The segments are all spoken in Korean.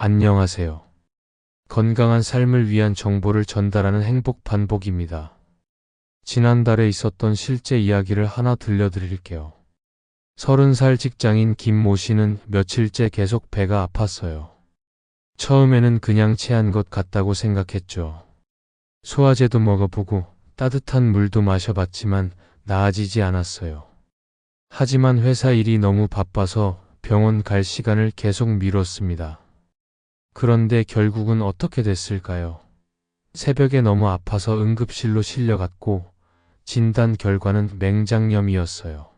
안녕하세요. 건강한 삶을 위한 정보를 전달하는 행복 반복입니다. 지난달에 있었던 실제 이야기를 하나 들려드릴게요. 서른 살 직장인 김모 씨는 며칠째 계속 배가 아팠어요. 처음에는 그냥 체한 것 같다고 생각했죠. 소화제도 먹어보고 따뜻한 물도 마셔봤지만 나아지지 않았어요. 하지만 회사 일이 너무 바빠서 병원 갈 시간을 계속 미뤘습니다. 그런데 결국은 어떻게 됐을까요? 새벽에 너무 아파서 응급실로 실려갔고 진단 결과는 맹장염이었어요.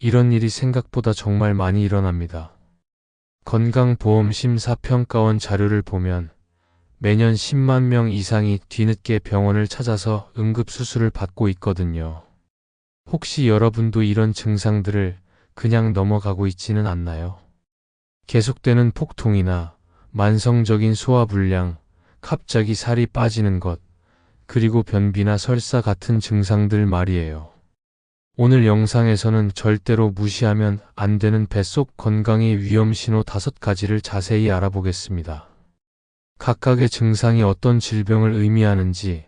이런 일이 생각보다 정말 많이 일어납니다. 건강보험심사평가원 자료를 보면 매년 10만 명 이상이 뒤늦게 병원을 찾아서 응급수술을 받고 있거든요. 혹시 여러분도 이런 증상들을 그냥 넘어가고 있지는 않나요? 계속되는 폭통이나 만성적인 소화불량, 갑자기 살이 빠지는 것, 그리고 변비나 설사 같은 증상들 말이에요. 오늘 영상에서는 절대로 무시하면 안 되는 뱃속 건강의 위험 신호 다섯 가지를 자세히 알아보겠습니다. 각각의 증상이 어떤 질병을 의미하는지,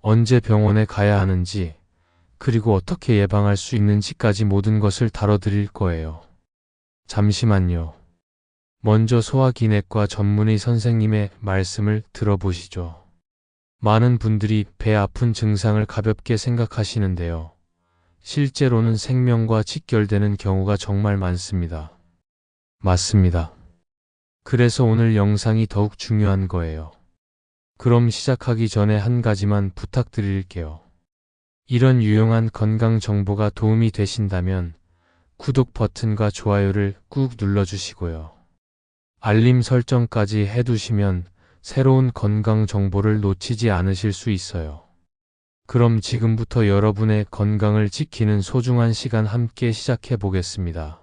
언제 병원에 가야 하는지, 그리고 어떻게 예방할 수 있는지까지 모든 것을 다뤄드릴 거예요. 잠시만요. 먼저 소화기내과 전문의 선생님의 말씀을 들어보시죠. 많은 분들이 배 아픈 증상을 가볍게 생각하시는데요. 실제로는 생명과 직결되는 경우가 정말 많습니다. 맞습니다. 그래서 오늘 영상이 더욱 중요한 거예요. 그럼 시작하기 전에 한 가지만 부탁드릴게요. 이런 유용한 건강 정보가 도움이 되신다면 구독 버튼과 좋아요를 꾹 눌러주시고요. 알림 설정까지 해두시면 새로운 건강 정보를 놓치지 않으실 수 있어요. 그럼 지금부터 여러분의 건강을 지키는 소중한 시간 함께 시작해 보겠습니다.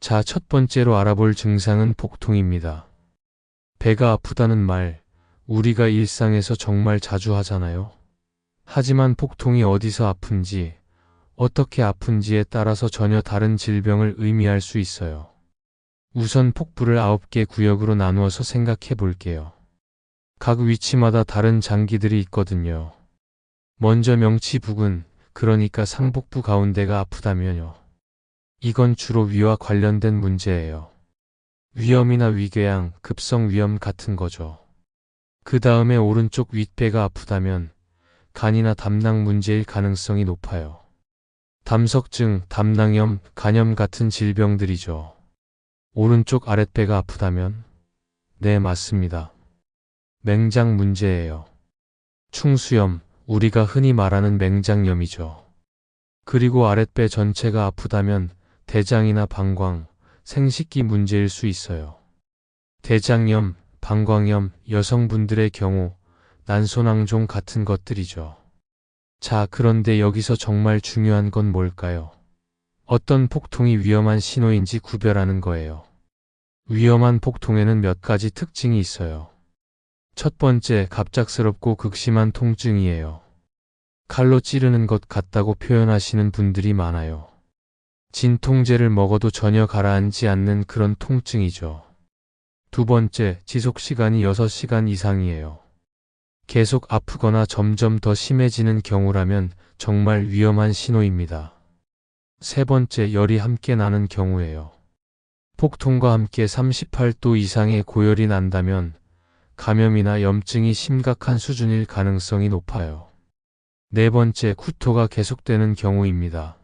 자, 첫 번째로 알아볼 증상은 복통입니다. 배가 아프다는 말, 우리가 일상에서 정말 자주 하잖아요. 하지만 폭통이 어디서 아픈지, 어떻게 아픈지에 따라서 전혀 다른 질병을 의미할 수 있어요. 우선 폭부를 9개 구역으로 나누어서 생각해 볼게요. 각 위치마다 다른 장기들이 있거든요. 먼저 명치 부근, 그러니까 상복부 가운데가 아프다면요. 이건 주로 위와 관련된 문제예요. 위염이나 위궤양, 급성 위염 같은 거죠. 그 다음에 오른쪽 윗배가 아프다면 간이나 담낭 문제일 가능성이 높아요. 담석증, 담낭염, 간염 같은 질병들이죠. 오른쪽 아랫배가 아프다면? 네, 맞습니다. 맹장 문제예요. 충수염, 우리가 흔히 말하는 맹장염이죠. 그리고 아랫배 전체가 아프다면 대장이나 방광, 생식기 문제일 수 있어요. 대장염, 방광염, 여성분들의 경우 난소낭종 같은 것들이죠. 자, 그런데 여기서 정말 중요한 건 뭘까요? 어떤 폭통이 위험한 신호인지 구별하는 거예요. 위험한 폭통에는 몇 가지 특징이 있어요. 첫 번째, 갑작스럽고 극심한 통증이에요. 칼로 찌르는 것 같다고 표현하시는 분들이 많아요. 진통제를 먹어도 전혀 가라앉지 않는 그런 통증이죠. 두 번째, 지속 시간이 6시간 이상이에요. 계속 아프거나 점점 더 심해지는 경우라면 정말 위험한 신호입니다. 세 번째, 열이 함께 나는 경우예요. 폭통과 함께 38도 이상의 고열이 난다면 감염이나 염증이 심각한 수준일 가능성이 높아요. 네 번째, 구토가 계속되는 경우입니다.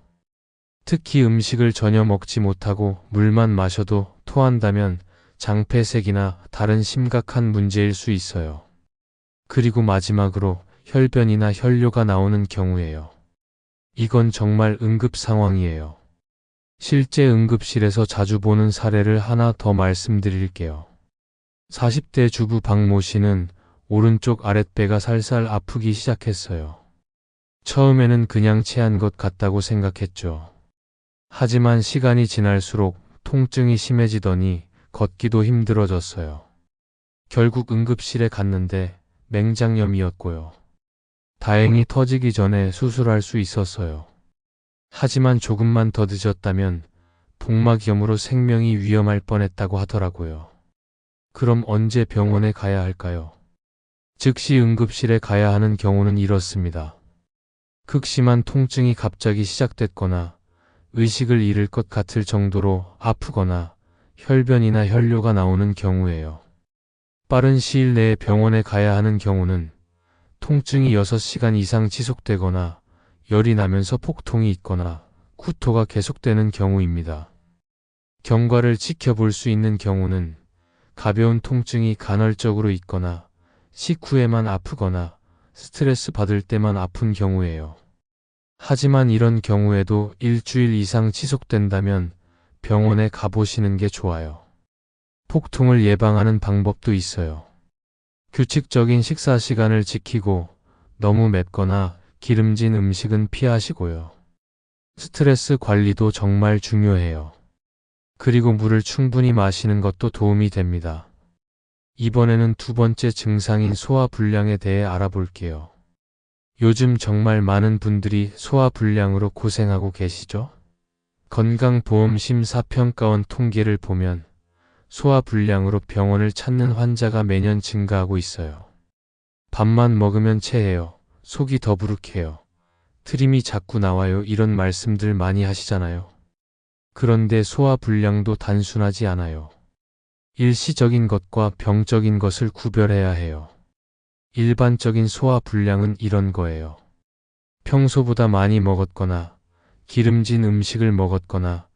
특히 음식을 전혀 먹지 못하고 물만 마셔도 토한다면 장폐색이나 다른 심각한 문제일 수 있어요. 그리고 마지막으로 혈변이나 혈뇨가 나오는 경우예요. 이건 정말 응급 상황이에요. 실제 응급실에서 자주 보는 사례를 하나 더 말씀드릴게요. 40대 주부 박모 씨는 오른쪽 아랫배가 살살 아프기 시작했어요. 처음에는 그냥 체한 것 같다고 생각했죠. 하지만 시간이 지날수록 통증이 심해지더니 걷기도 힘들어졌어요. 결국 응급실에 갔는데 맹장염이었고요. 다행히 터지기 전에 수술할 수 있었어요. 하지만 조금만 더 늦었다면 복막염으로 생명이 위험할 뻔했다고 하더라고요. 그럼 언제 병원에 가야 할까요? 즉시 응급실에 가야 하는 경우는 이렇습니다. 극심한 통증이 갑자기 시작됐거나 의식을 잃을 것 같을 정도로 아프거나 혈변이나 혈뇨가 나오는 경우예요. 빠른 시일 내에 병원에 가야 하는 경우는 통증이 6시간 이상 지속되거나 열이 나면서 폭통이 있거나 구토가 계속되는 경우입니다. 경과를 지켜볼 수 있는 경우는 가벼운 통증이 간헐적으로 있거나 식후에만 아프거나 스트레스 받을 때만 아픈 경우예요. 하지만 이런 경우에도 일주일 이상 지속된다면 병원에 가보시는 게 좋아요. 폭통을 예방하는 방법도 있어요. 규칙적인 식사 시간을 지키고 너무 맵거나 기름진 음식은 피하시고요. 스트레스 관리도 정말 중요해요. 그리고 물을 충분히 마시는 것도 도움이 됩니다. 이번에는 두 번째 증상인 소화불량에 대해 알아볼게요. 요즘 정말 많은 분들이 소화불량으로 고생하고 계시죠? 건강보험 심사평가원 통계를 보면 소화불량으로 병원을 찾는 환자가 매년 증가하고 있어요. 밥만 먹으면 체해요. 속이 더부룩해요. 트림이 자꾸 나와요. 이런 말씀들 많이 하시잖아요. 그런데 소화불량도 단순하지 않아요. 일시적인 것과 병적인 것을 구별해야 해요. 일반적인 소화불량은 이런 거예요. 평소보다 많이 먹었거나 기름진 음식을 먹었거나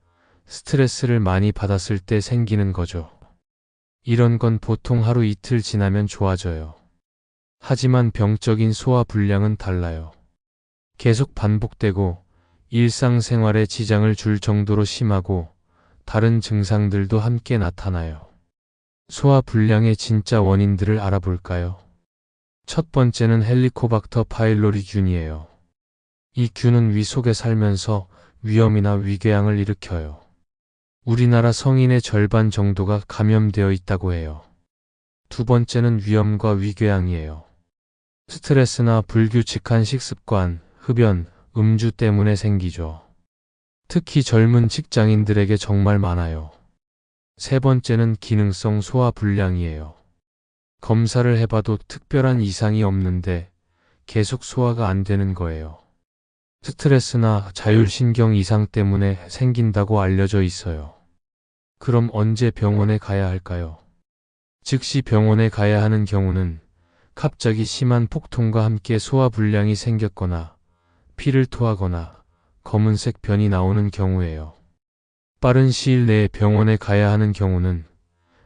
스트레스를 많이 받았을 때 생기는 거죠. 이런 건 보통 하루 이틀 지나면 좋아져요. 하지만 병적인 소화불량은 달라요. 계속 반복되고 일상생활에 지장을 줄 정도로 심하고 다른 증상들도 함께 나타나요. 소화불량의 진짜 원인들을 알아볼까요? 첫 번째는 헬리코박터 파일로리 균이에요. 이 균은 위 속에 살면서 위염이나 위궤양을 일으켜요. 우리나라 성인의 절반 정도가 감염되어 있다고 해요. 두 번째는 위염과 위궤양이에요. 스트레스나 불규칙한 식습관, 흡연, 음주 때문에 생기죠. 특히 젊은 직장인들에게 정말 많아요. 세 번째는 기능성 소화 불량이에요. 검사를 해봐도 특별한 이상이 없는데 계속 소화가 안 되는 거예요. 스트레스나 자율신경 이상 때문에 생긴다고 알려져 있어요. 그럼 언제 병원에 가야 할까요? 즉시 병원에 가야 하는 경우는 갑자기 심한 폭통과 함께 소화불량이 생겼거나 피를 토하거나 검은색 변이 나오는 경우예요. 빠른 시일 내에 병원에 가야 하는 경우는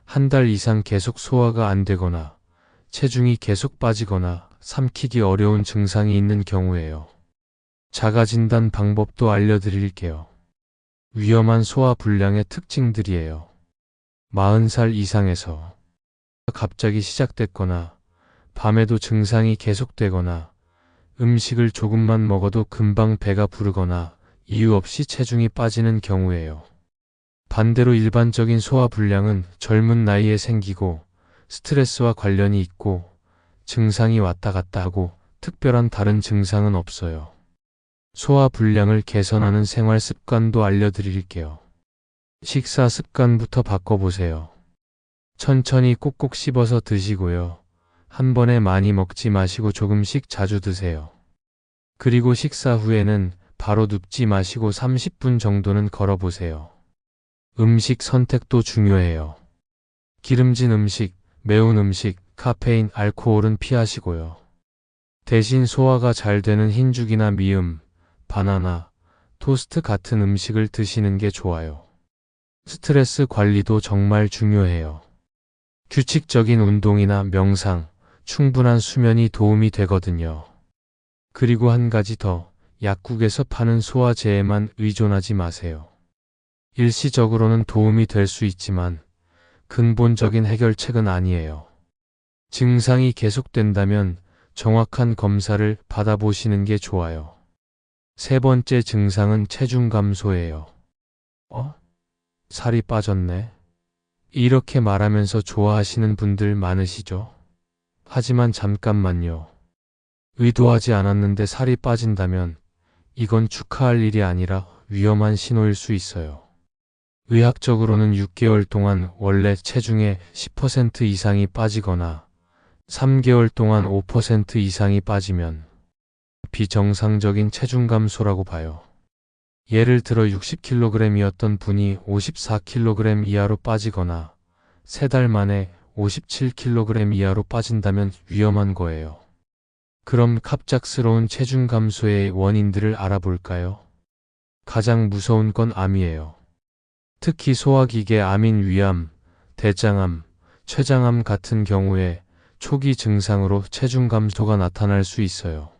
한 달 이상 계속 소화가 안 되거나 체중이 계속 빠지거나 삼키기 어려운 증상이 있는 경우예요. 자가진단 방법도 알려드릴게요. 위험한 소화 불량의 특징들이에요. 40살 이상에서 갑자기 시작됐거나 밤에도 증상이 계속되거나 음식을 조금만 먹어도 금방 배가 부르거나 이유 없이 체중이 빠지는 경우예요. 반대로 일반적인 소화 불량은 젊은 나이에 생기고 스트레스와 관련이 있고 증상이 왔다 갔다 하고 특별한 다른 증상은 없어요. 소화 불량을 개선하는 생활 습관도 알려드릴게요. 식사 습관부터 바꿔보세요. 천천히 꼭꼭 씹어서 드시고요. 한 번에 많이 먹지 마시고 조금씩 자주 드세요. 그리고 식사 후에는 바로 눕지 마시고 30분 정도는 걸어보세요. 음식 선택도 중요해요. 기름진 음식, 매운 음식, 카페인, 알코올은 피하시고요. 대신 소화가 잘 되는 흰죽이나 미음, 바나나, 토스트 같은 음식을 드시는 게 좋아요. 스트레스 관리도 정말 중요해요. 규칙적인 운동이나 명상, 충분한 수면이 도움이 되거든요. 그리고 한 가지 더, 약국에서 파는 소화제에만 의존하지 마세요. 일시적으로는 도움이 될 수 있지만 근본적인 해결책은 아니에요. 증상이 계속된다면 정확한 검사를 받아보시는 게 좋아요. 세 번째 증상은 체중 감소예요. 어? 살이 빠졌네. 이렇게 말하면서 좋아하시는 분들 많으시죠? 하지만 잠깐만요. 의도하지 않았는데 살이 빠진다면 이건 축하할 일이 아니라 위험한 신호일 수 있어요. 의학적으로는 6개월 동안 원래 체중의 10% 이상이 빠지거나 3개월 동안 5% 이상이 빠지면 비정상적인 체중 감소라고 봐요. 예를 들어 60kg이었던 분이 54kg 이하로 빠지거나 3달 만에 57kg 이하로 빠진다면 위험한 거예요. 그럼 갑작스러운 체중 감소의 원인들을 알아볼까요? 가장 무서운 건 암이에요. 특히 소화기계 암인 위암, 대장암, 췌장암 같은 경우에 초기 증상으로 체중 감소가 나타날 수 있어요.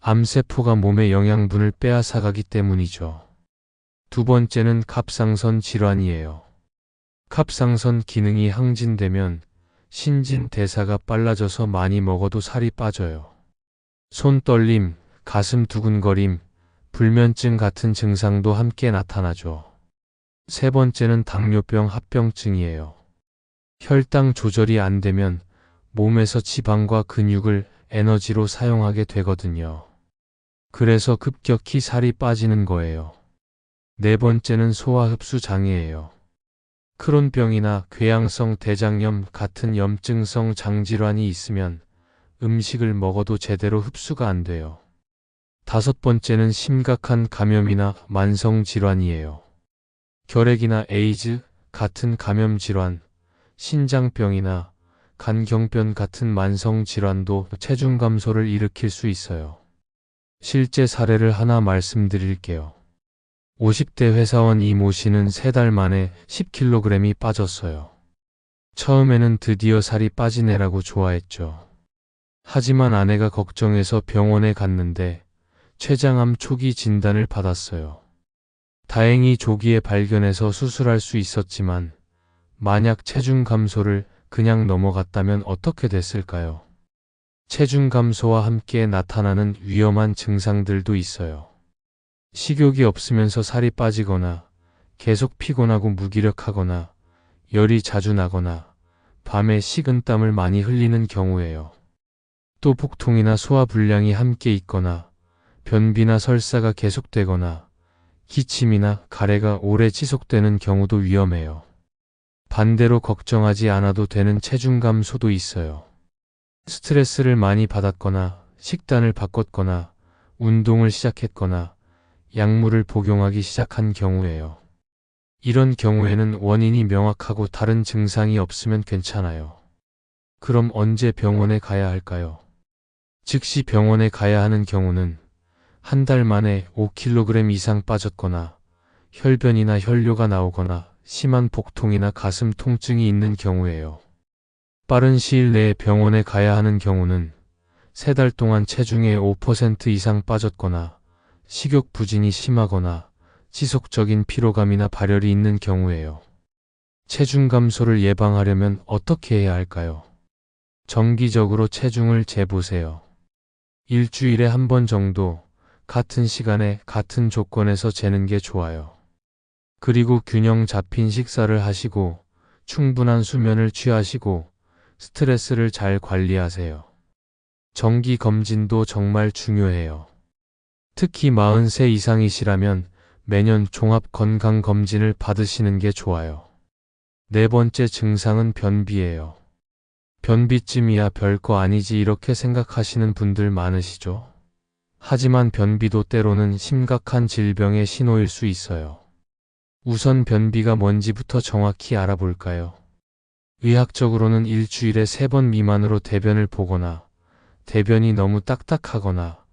암세포가 몸의 영양분을 빼앗아가기 때문이죠. 두 번째는 갑상선 질환이에요. 갑상선 기능이 항진되면 신진 대사가 빨라져서 많이 먹어도 살이 빠져요. 손 떨림, 가슴 두근거림, 불면증 같은 증상도 함께 나타나죠. 세 번째는 당뇨병 합병증이에요. 혈당 조절이 안 되면 몸에서 지방과 근육을 에너지로 사용하게 되거든요. 그래서 급격히 살이 빠지는 거예요. 네 번째는 소화흡수 장애예요. 크론병이나 궤양성 대장염 같은 염증성 장질환이 있으면 음식을 먹어도 제대로 흡수가 안 돼요. 다섯 번째는 심각한 감염이나 만성 질환이에요. 결핵이나 에이즈 같은 감염 질환, 신장병이나 간경변 같은 만성 질환도 체중 감소를 일으킬 수 있어요. 실제 사례를 하나 말씀드릴게요. 50대 회사원 이모 씨는 3달 만에 10kg이 빠졌어요. 처음에는 드디어 살이 빠진 애라고 좋아했죠. 하지만 아내가 걱정해서 병원에 갔는데 췌장암 초기 진단을 받았어요. 다행히 조기에 발견해서 수술할 수 있었지만 만약 체중 감소를 그냥 넘어갔다면 어떻게 됐을까요? 체중 감소와 함께 나타나는 위험한 증상들도 있어요. 식욕이 없으면서 살이 빠지거나 계속 피곤하고 무기력하거나 열이 자주 나거나 밤에 식은땀을 많이 흘리는 경우예요. 또 복통이나 소화불량이 함께 있거나 변비나 설사가 계속되거나 기침이나 가래가 오래 지속되는 경우도 위험해요. 반대로 걱정하지 않아도 되는 체중 감소도 있어요. 스트레스를 많이 받았거나 식단을 바꿨거나 운동을 시작했거나 약물을 복용하기 시작한 경우예요. 이런 경우에는 원인이 명확하고 다른 증상이 없으면 괜찮아요. 그럼 언제 병원에 가야 할까요? 즉시 병원에 가야 하는 경우는 한 달 만에 5kg 이상 빠졌거나 혈변이나 혈뇨가 나오거나 심한 복통이나 가슴 통증이 있는 경우예요. 빠른 시일 내에 병원에 가야 하는 경우는 세 달 동안 체중의 5% 이상 빠졌거나 식욕 부진이 심하거나 지속적인 피로감이나 발열이 있는 경우예요. 체중 감소를 예방하려면 어떻게 해야 할까요? 정기적으로 체중을 재보세요. 일주일에 한 번 정도 같은 시간에 같은 조건에서 재는 게 좋아요. 그리고 균형 잡힌 식사를 하시고 충분한 수면을 취하시고 스트레스를 잘 관리하세요. 정기 검진도 정말 중요해요. 특히 40세 이상이시라면 매년 종합 건강 검진을 받으시는 게 좋아요. 네 번째 증상은 변비예요. 변비쯤이야 별거 아니지 이렇게 생각하시는 분들 많으시죠? 하지만 변비도 때로는 심각한 질병의 신호일 수 있어요. 우선 변비가 뭔지부터 정확히 알아볼까요? 의학적으로는 일주일에 세 번 미만으로 대변을 보거나 대변이 너무 딱딱하거나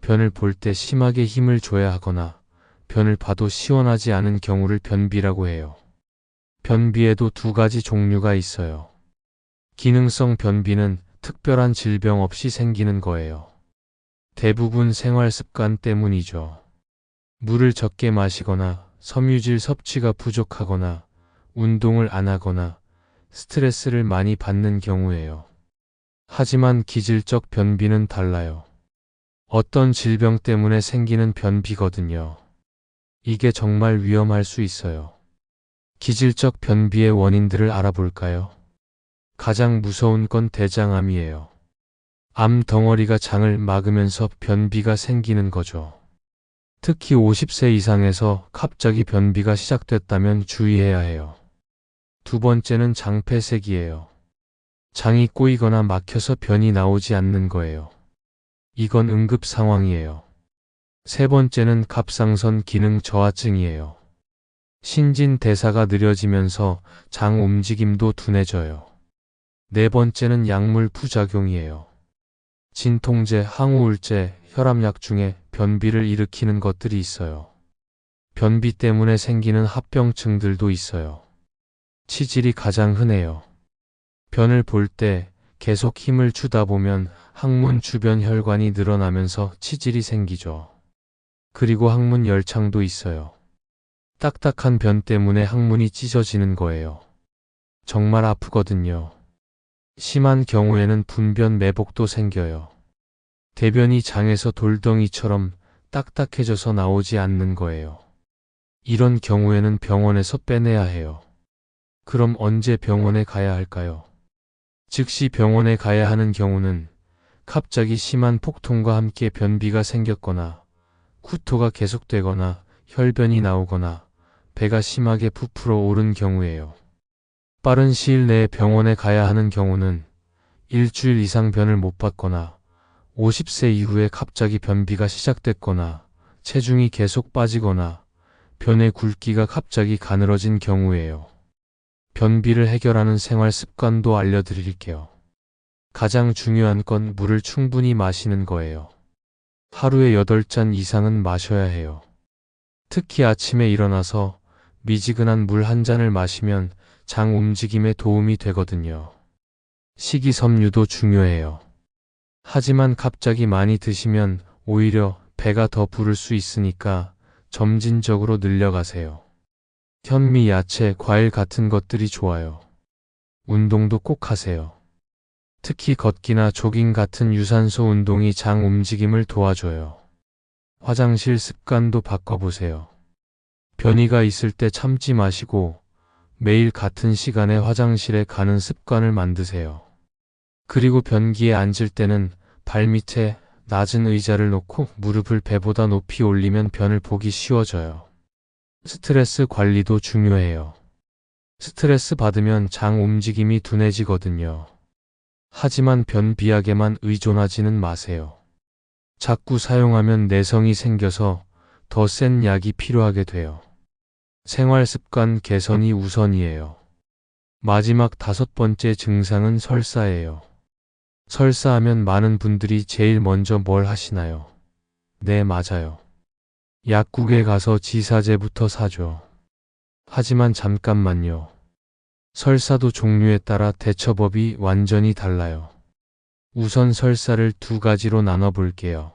변을 볼 때 심하게 힘을 줘야 하거나 변을 봐도 시원하지 않은 경우를 변비라고 해요. 변비에도 두 가지 종류가 있어요. 기능성 변비는 특별한 질병 없이 생기는 거예요. 대부분 생활 습관 때문이죠. 물을 적게 마시거나 섬유질 섭취가 부족하거나 운동을 안 하거나 스트레스를 많이 받는 경우예요. 하지만 기질적 변비는 달라요. 어떤 질병 때문에 생기는 변비거든요. 이게 정말 위험할 수 있어요. 기질적 변비의 원인들을 알아볼까요? 가장 무서운 건 대장암이에요. 암 덩어리가 장을 막으면서 변비가 생기는 거죠. 특히 50세 이상에서 갑자기 변비가 시작됐다면 주의해야 해요. 두 번째는 장폐색이에요. 장이 꼬이거나 막혀서 변이 나오지 않는 거예요. 이건 응급 상황이에요. 세 번째는 갑상선 기능 저하증이에요. 신진 대사가 느려지면서 장 움직임도 둔해져요. 네 번째는 약물 부작용이에요. 진통제, 항우울제, 혈압약 중에 변비를 일으키는 것들이 있어요. 변비 때문에 생기는 합병증들도 있어요. 치질이 가장 흔해요. 변을 볼 때 계속 힘을 주다 보면 항문 주변 혈관이 늘어나면서 치질이 생기죠. 그리고 항문 열창도 있어요. 딱딱한 변 때문에 항문이 찢어지는 거예요. 정말 아프거든요. 심한 경우에는 분변 매복도 생겨요. 대변이 장에서 돌덩이처럼 딱딱해져서 나오지 않는 거예요. 이런 경우에는 병원에서 빼내야 해요. 그럼 언제 병원에 가야 할까요? 즉시 병원에 가야 하는 경우는 갑자기 심한 폭통과 함께 변비가 생겼거나 구토가 계속되거나 혈변이 나오거나 배가 심하게 부풀어 오른 경우예요. 빠른 시일 내에 병원에 가야 하는 경우는 일주일 이상 변을 못 받거나 50세 이후에 갑자기 변비가 시작됐거나 체중이 계속 빠지거나 변의 굵기가 갑자기 가늘어진 경우예요. 변비를 해결하는 생활 습관도 알려드릴게요. 가장 중요한 건 물을 충분히 마시는 거예요. 하루에 8잔 이상은 마셔야 해요. 특히 아침에 일어나서 미지근한 물 한 잔을 마시면 장 움직임에 도움이 되거든요. 식이섬유도 중요해요. 하지만 갑자기 많이 드시면 오히려 배가 더 부를 수 있으니까 점진적으로 늘려가세요. 현미, 야채, 과일 같은 것들이 좋아요. 운동도 꼭 하세요. 특히 걷기나 조깅 같은 유산소 운동이 장 움직임을 도와줘요. 화장실 습관도 바꿔보세요. 변이가 있을 때 참지 마시고 매일 같은 시간에 화장실에 가는 습관을 만드세요. 그리고 변기에 앉을 때는 발 밑에 낮은 의자를 놓고 무릎을 배보다 높이 올리면 변을 보기 쉬워져요. 스트레스 관리도 중요해요. 스트레스 받으면 장 움직임이 둔해지거든요. 하지만 변비약에만 의존하지는 마세요. 자꾸 사용하면 내성이 생겨서 더 센 약이 필요하게 돼요. 생활 습관 개선이 우선이에요. 마지막 다섯 번째 증상은 설사예요. 설사하면 많은 분들이 제일 먼저 뭘 하시나요? 네, 맞아요. 약국에 가서 지사제부터 사죠. 하지만 잠깐만요. 설사도 종류에 따라 대처법이 완전히 달라요. 우선 설사를 두 가지로 나눠 볼게요.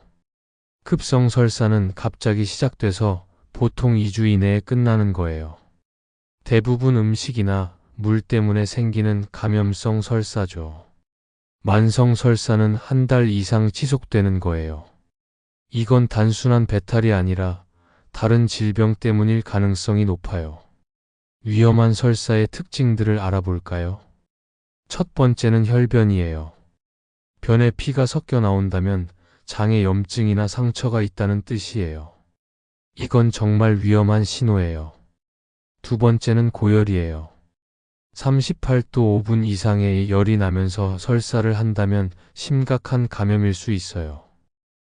급성 설사는 갑자기 시작돼서 보통 2주 이내에 끝나는 거예요. 대부분 음식이나 물 때문에 생기는 감염성 설사죠. 만성 설사는 한 달 이상 지속되는 거예요. 이건 단순한 배탈이 아니라 다른 질병 때문일 가능성이 높아요. 위험한 설사의 특징들을 알아볼까요? 첫 번째는 혈변이에요. 변에 피가 섞여 나온다면 장에 염증이나 상처가 있다는 뜻이에요. 이건 정말 위험한 신호예요. 두 번째는 고열이에요. 38도 5분 이상의 열이 나면서 설사를 한다면 심각한 감염일 수 있어요.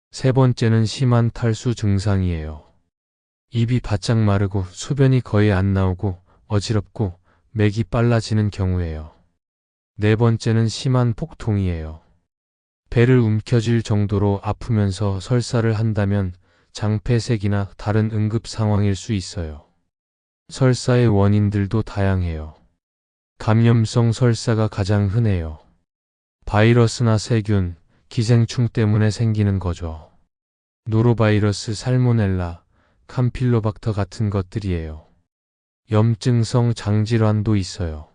세 번째는 심한 탈수 증상이에요. 입이 바짝 마르고 소변이 거의 안 나오고 어지럽고 맥이 빨라지는 경우예요. 네 번째는 심한 폭통이에요. 배를 움켜쥘 정도로 아프면서 설사를 한다면 장폐색이나 다른 응급 상황일 수 있어요. 설사의 원인들도 다양해요. 감염성 설사가 가장 흔해요. 바이러스나 세균, 기생충 때문에 생기는 거죠. 노로바이러스, 살모넬라, 캄필로박터 같은 것들이에요. 염증성 장질환도 있어요.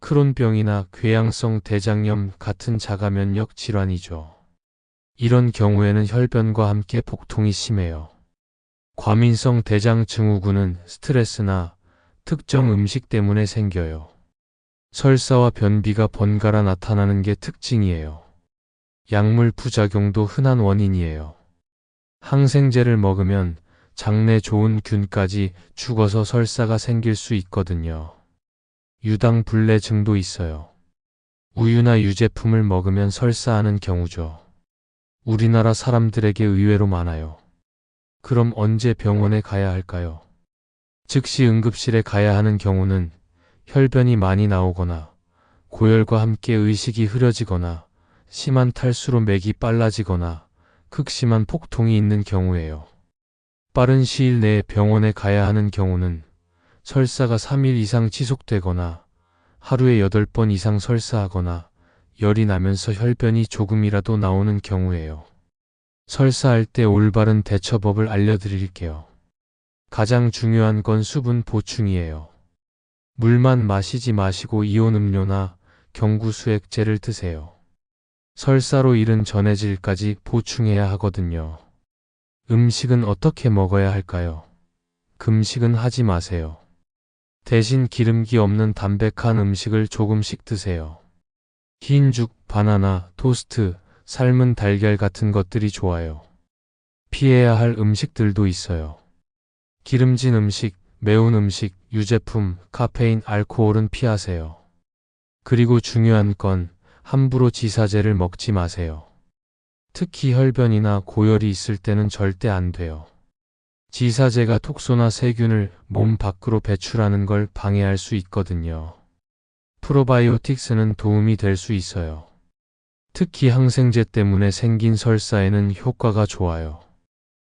크론병이나 궤양성 대장염 같은 자가면역 질환이죠. 이런 경우에는 혈변과 함께 복통이 심해요. 과민성 대장 증후군은 스트레스나 특정 음식 때문에 생겨요. 설사와 변비가 번갈아 나타나는 게 특징이에요. 약물 부작용도 흔한 원인이에요. 항생제를 먹으면 장내 좋은 균까지 죽어서 설사가 생길 수 있거든요. 유당 불내증도 있어요. 우유나 유제품을 먹으면 설사하는 경우죠. 우리나라 사람들에게 의외로 많아요. 그럼 언제 병원에 가야 할까요? 즉시 응급실에 가야 하는 경우는 혈변이 많이 나오거나 고열과 함께 의식이 흐려지거나 심한 탈수로 맥이 빨라지거나 극심한 폭통이 있는 경우예요. 빠른 시일 내에 병원에 가야 하는 경우는 설사가 3일 이상 지속되거나 하루에 8번 이상 설사하거나 열이 나면서 혈변이 조금이라도 나오는 경우예요. 설사할 때 올바른 대처법을 알려드릴게요. 가장 중요한 건 수분 보충이에요. 물만 마시지 마시고 이온 음료나 경구수액제를 드세요. 설사로 잃은 전해질까지 보충해야 하거든요. 음식은 어떻게 먹어야 할까요? 금식은 하지 마세요. 대신 기름기 없는 담백한 음식을 조금씩 드세요. 흰 죽, 바나나, 토스트, 삶은 달걀 같은 것들이 좋아요. 피해야 할 음식들도 있어요. 기름진 음식, 매운 음식, 유제품, 카페인, 알코올은 피하세요. 그리고 중요한 건 함부로 지사제를 먹지 마세요. 특히 혈변이나 고열이 있을 때는 절대 안 돼요. 지사제가 톡소나 세균을 몸 밖으로 배출하는 걸 방해할 수 있거든요. 프로바이오틱스는 도움이 될 수 있어요. 특히 항생제 때문에 생긴 설사에는 효과가 좋아요.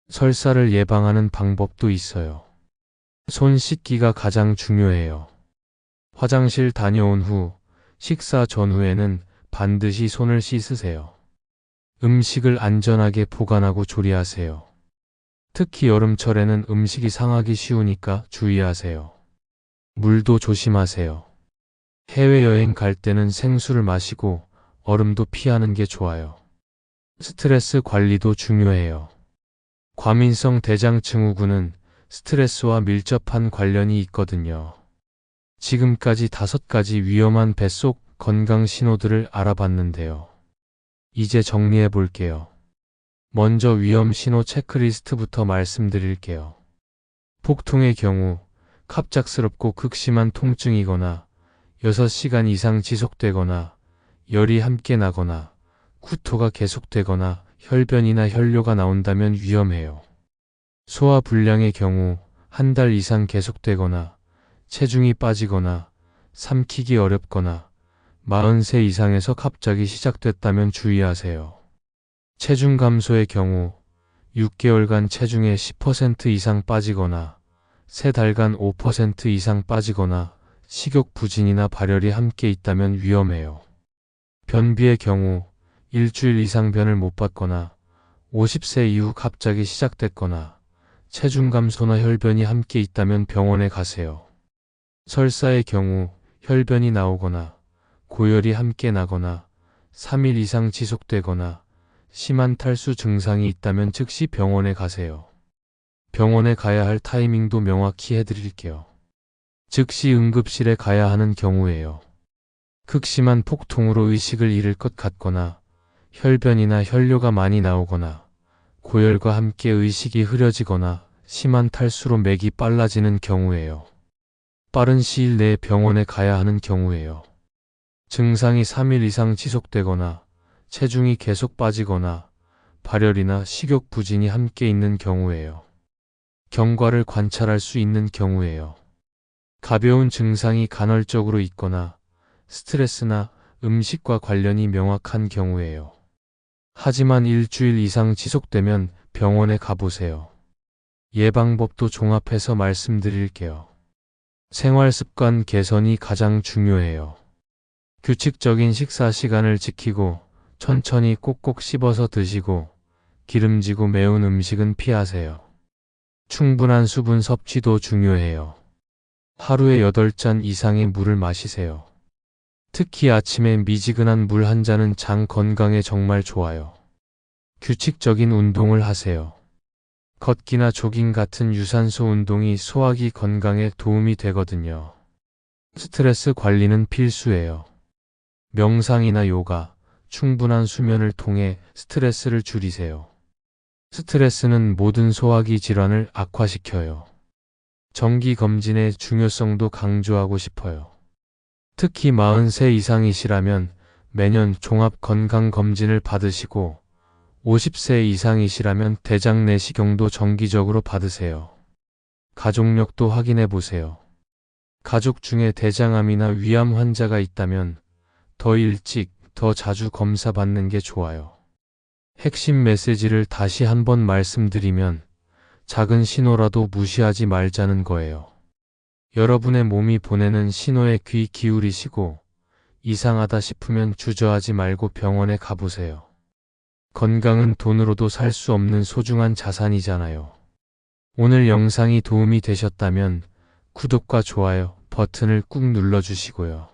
설사를 예방하는 방법도 있어요. 손 씻기가 가장 중요해요. 화장실 다녀온 후, 식사 전후에는 반드시 손을 씻으세요. 음식을 안전하게 보관하고 조리하세요. 특히 여름철에는 음식이 상하기 쉬우니까 주의하세요. 물도 조심하세요. 해외여행 갈 때는 생수를 마시고 얼음도 피하는 게 좋아요. 스트레스 관리도 중요해요. 과민성 대장증 후군은 스트레스와 밀접한 관련이 있거든요. 지금까지 다섯 가지 위험한 뱃속 건강 신호들을 알아봤는데요. 이제 정리해 볼게요. 먼저 위험 신호 체크리스트부터 말씀드릴게요. 폭통의 경우 갑작스럽고 극심한 통증이거나 6시간 이상 지속되거나 열이 함께 나거나 구토가 계속되거나 혈변이나 혈뇨가 나온다면 위험해요. 소화 불량의 경우 한 달 이상 계속되거나 체중이 빠지거나 삼키기 어렵거나 40세 이상에서 갑자기 시작됐다면 주의하세요. 체중 감소의 경우 6개월간 체중의 10% 이상 빠지거나 3달간 5% 이상 빠지거나 식욕 부진이나 발열이 함께 있다면 위험해요. 변비의 경우 일주일 이상 변을 못 받거나 50세 이후 갑자기 시작됐거나 체중 감소나 혈변이 함께 있다면 병원에 가세요. 설사의 경우 혈변이 나오거나 고열이 함께 나거나 3일 이상 지속되거나 심한 탈수 증상이 있다면 즉시 병원에 가세요. 병원에 가야 할 타이밍도 명확히 해드릴게요. 즉시 응급실에 가야 하는 경우에요. 극심한 폭통으로 의식을 잃을 것 같거나 혈변이나 혈뇨가 많이 나오거나 고열과 함께 의식이 흐려지거나 심한 탈수로 맥이 빨라지는 경우에요. 빠른 시일 내에 병원에 가야 하는 경우에요. 증상이 3일 이상 지속되거나 체중이 계속 빠지거나 발열이나 식욕 부진이 함께 있는 경우에요. 경과를 관찰할 수 있는 경우에요. 가벼운 증상이 간헐적으로 있거나 스트레스나 음식과 관련이 명확한 경우에요. 하지만 일주일 이상 지속되면 병원에 가보세요. 예방법도 종합해서 말씀드릴게요. 생활 습관 개선이 가장 중요해요. 규칙적인 식사 시간을 지키고 천천히 꼭꼭 씹어서 드시고 기름지고 매운 음식은 피하세요. 충분한 수분 섭취도 중요해요. 하루에 8잔 이상의 물을 마시세요. 특히 아침에 미지근한 물 한 잔은 장 건강에 정말 좋아요. 규칙적인 운동을 하세요. 걷기나 조깅 같은 유산소 운동이 소화기 건강에 도움이 되거든요. 스트레스 관리는 필수예요. 명상이나 요가, 충분한 수면을 통해 스트레스를 줄이세요. 스트레스는 모든 소화기 질환을 악화시켜요. 정기 검진의 중요성도 강조하고 싶어요. 특히 40세 이상이시라면 매년 종합 건강 검진을 받으시고 50세 이상이시라면 대장 내시경도 정기적으로 받으세요. 가족력도 확인해 보세요. 가족 중에 대장암이나 위암 환자가 있다면 더 일찍, 더 자주 검사 받는 게 좋아요. 핵심 메시지를 다시 한번 말씀드리면 작은 신호라도 무시하지 말자는 거예요. 여러분의 몸이 보내는 신호에 귀 기울이시고 이상하다 싶으면 주저하지 말고 병원에 가보세요. 건강은 돈으로도 살 수 없는 소중한 자산이잖아요. 오늘 영상이 도움이 되셨다면 구독과 좋아요 버튼을 꾹 눌러주시고요.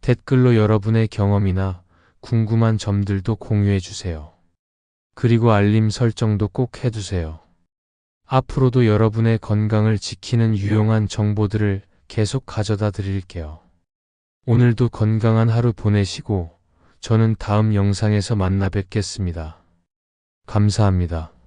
댓글로 여러분의 경험이나 궁금한 점들도 공유해 주세요. 그리고 알림 설정도 꼭 해두세요. 앞으로도 여러분의 건강을 지키는 유용한 정보들을 계속 가져다 드릴게요. 오늘도 건강한 하루 보내시고 저는 다음 영상에서 만나 뵙겠습니다. 감사합니다.